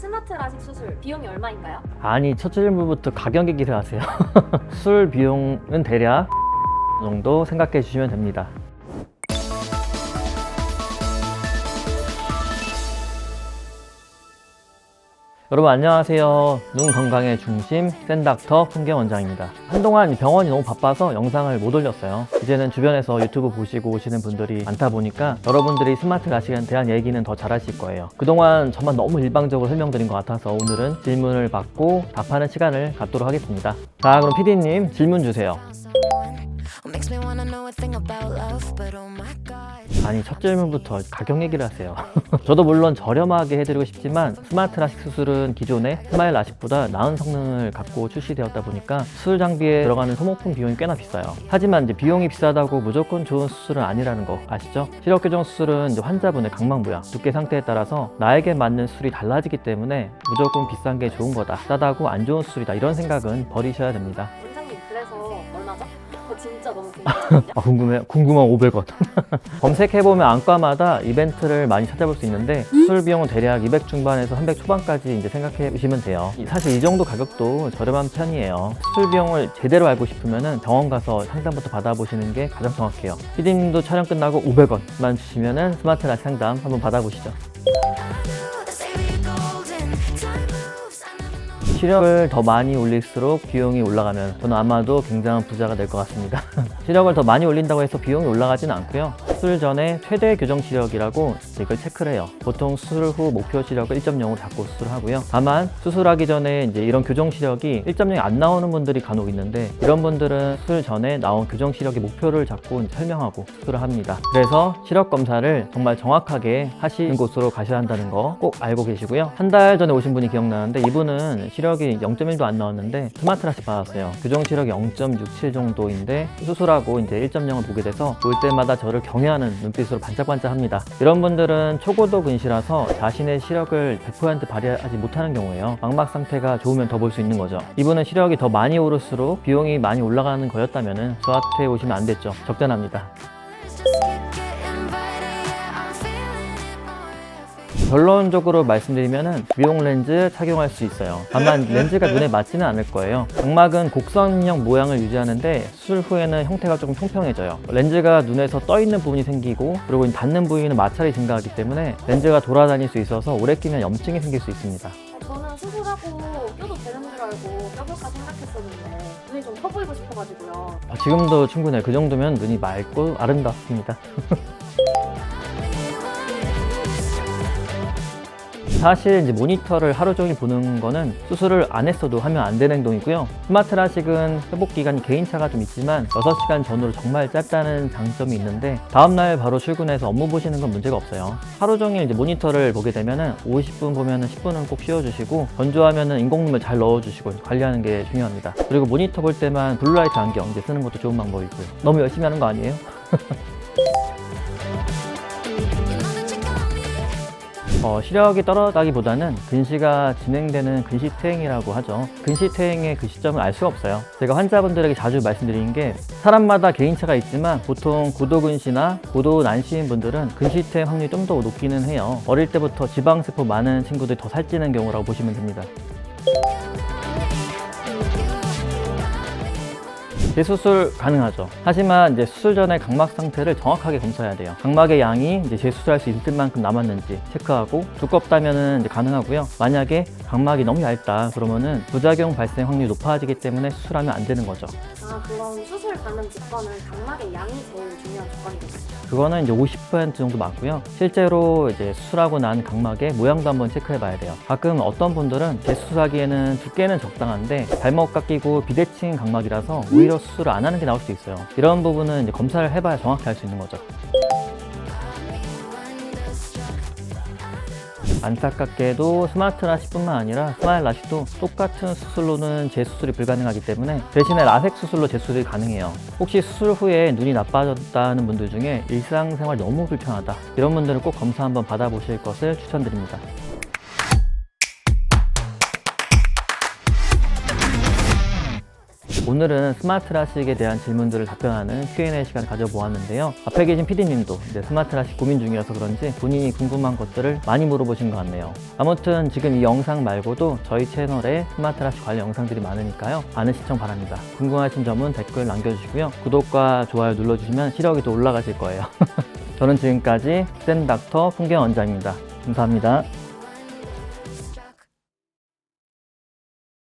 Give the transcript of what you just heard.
스마트 라식 수술 비용이 얼마인가요? 아니 첫 질문부터 가격 얘기를 하세요. 수술 비용은 대략 정도 생각해 주시면 됩니다. 여러분 안녕하세요. 눈 건강의 중심 센닥터 풍경 원장입니다. 한동안 병원이 너무 바빠서 영상을 못 올렸어요. 이제는 주변에서 유튜브 보시고 오시는 분들이 많다 보니까 여러분들이 스마트 라식에 대한 얘기는 더 잘하실 거예요. 그동안 저만 너무 일방적으로 설명드린 것 같아서 오늘은 질문을 받고 답하는 시간을 갖도록 하겠습니다. 자, 그럼 PD님 질문 주세요. 아니 첫 질문부터 가격 얘기를 하세요. 저도 물론 저렴하게 해드리고 싶지만 스마트 라식 수술은 기존의 스마일 라식보다 나은 성능을 갖고 출시되었다 보니까 수술 장비에 들어가는 소모품 비용이 꽤나 비싸요. 하지만 이제 비용이 비싸다고 무조건 좋은 수술은 아니라는 거 아시죠? 시력 교정 수술은 환자분의 각막 모양, 두께 상태에 따라서 나에게 맞는 수술이 달라지기 때문에 무조건 비싼 게 좋은 거다, 싸다고 안 좋은 수술이다 이런 생각은 버리셔야 됩니다. 아, 궁금해요? 궁금한 500원. 검색해보면 안과마다 이벤트를 많이 찾아볼 수 있는데 수술 비용은 대략 200 중반에서 300 초반까지 이제 생각해 보시면 돼요. 사실 이 정도 가격도 저렴한 편이에요. 수술 비용을 제대로 알고 싶으면 병원 가서 상담부터 받아보시는 게 가장 정확해요. 피디님도 촬영 끝나고 500원만 주시면 스마트 라 상담 한번 받아보시죠. 시력을 더 많이 올릴수록 비용이 올라가면 저는 아마도 굉장한 부자가 될 것 같습니다. 시력을 더 많이 올린다고 해서 비용이 올라가지는 않고요. 수술 전에 최대 교정 시력이라고 이걸 체크를 해요. 보통 수술 후 목표 시력을 1.0으로 잡고 수술을 하고요. 다만 수술하기 전에 이제 이런 교정 시력이 1.0이 안 나오는 분들이 간혹 있는데 이런 분들은 수술 전에 나온 교정 시력의 목표를 잡고 설명하고 수술을 합니다. 그래서 시력 검사를 정말 정확하게 하시는 곳으로 가셔야 한다는 거 꼭 알고 계시고요. 한 달 전에 오신 분이 기억나는데 이분은 시력이 0.1도 안 나왔는데 스마트 라식 받았어요. 교정 시력이 0.67 정도인데 수술하고 이제 1.0을 보게 돼서 볼 때마다 저를 경외 하는 눈빛으로 반짝반짝합니다. 이런 분들은 초고도 근시라서 자신의 시력을 100% 발휘하지 못하는 경우예요. 망막 상태가 좋으면 더 볼 수 있는 거죠. 이분은 시력이 더 많이 오를수록 비용이 많이 올라가는 거였다면 저한테 오시면 안 됐죠. 적절합니다. 결론적으로 말씀드리면 미용 렌즈 착용할 수 있어요. 다만 렌즈가 눈에 맞지는 않을 거예요. 각막은 곡선형 모양을 유지하는데 수술 후에는 형태가 조금 평평해져요. 렌즈가 눈에서 떠 있는 부분이 생기고 그리고 닿는 부위는 마찰이 증가하기 때문에 렌즈가 돌아다닐 수 있어서 오래 끼면 염증이 생길 수 있습니다. 저는 수술하고 껴도 되는 줄 알고 껴볼까 생각했었는데 눈이 좀 커 보이고 싶어가지고요. 아, 지금도 충분해요. 그 정도면 눈이 맑고 아름답습니다. 사실 이제 모니터를 하루 종일 보는 거는 수술을 안 했어도 하면 안 되는 행동이고요. 스마트 라식은 회복 기간이 개인차가 좀 있지만 6시간 전후로 정말 짧다는 장점이 있는데 다음날 바로 출근해서 업무 보시는 건 문제가 없어요. 하루 종일 이제 모니터를 보게 되면은 50분 보면은 10분은 꼭 쉬어주시고 건조하면은 인공눈물 잘 넣어주시고 관리하는 게 중요합니다. 그리고 모니터 볼 때만 블루라이트 안경 이제 쓰는 것도 좋은 방법이고요. 너무 열심히 하는 거 아니에요? 어, 시력이 떨어지기보다는 근시가 진행되는 근시퇴행이라고 하죠. 근시퇴행의 그 시점을 알 수가 없어요. 제가 환자분들에게 자주 말씀드리는 게 사람마다 개인차가 있지만 보통 고도근시나 고도난시인 분들은 근시퇴행 확률이 좀 더 높기는 해요. 어릴 때부터 지방세포 많은 친구들이 더 살찌는 경우라고 보시면 됩니다. 재수술 가능하죠. 하지만 이제 수술 전에 각막 상태를 정확하게 검사해야 돼요. 각막의 양이 이제 재수술할 수 있을 만큼 남았는지 체크하고 두껍다면은 이제 가능하고요. 만약에 각막이 너무 얇다 그러면은 부작용 발생 확률이 높아지기 때문에 수술하면 안 되는 거죠. 아 그럼 수술 받는 조건은 각막의 양이 제일 중요한 조건이겠어요. 그거는 이제 50% 정도 맞고요. 실제로 이제 수술하고 난 각막의 모양도 한번 체크해 봐야 돼요. 가끔 어떤 분들은 재수술하기에는 두께는 적당한데 발목 깎이고 비대칭 각막이라서 오히려 수술을 안 하는 게 나올 수 있어요. 이런 부분은 이제 검사를 해봐야 정확히 알 수 있는 거죠. 안타깝게도 스마트 라식뿐만 아니라 스마일 라식도 똑같은 수술로는 재수술이 불가능하기 때문에 대신에 라섹 수술로 재수술이 가능해요. 혹시 수술 후에 눈이 나빠졌다는 분들 중에 일상생활 너무 불편하다 이런 분들은 꼭 검사 한번 받아보실 것을 추천드립니다. 오늘은 스마트 라식에 대한 질문들을 답변하는 Q&A 시간 가져보았는데요. 앞에 계신 PD님도 이제 스마트 라식 고민 중이어서 그런지 본인이 궁금한 것들을 많이 물어보신 것 같네요. 아무튼 지금 이 영상 말고도 저희 채널에 스마트 라식 관련 영상들이 많으니까요. 많은 시청 바랍니다. 궁금하신 점은 댓글 남겨주시고요. 구독과 좋아요 눌러주시면 시력이 더 올라가실 거예요. 저는 지금까지 센 닥터 풍경 원장입니다. 감사합니다.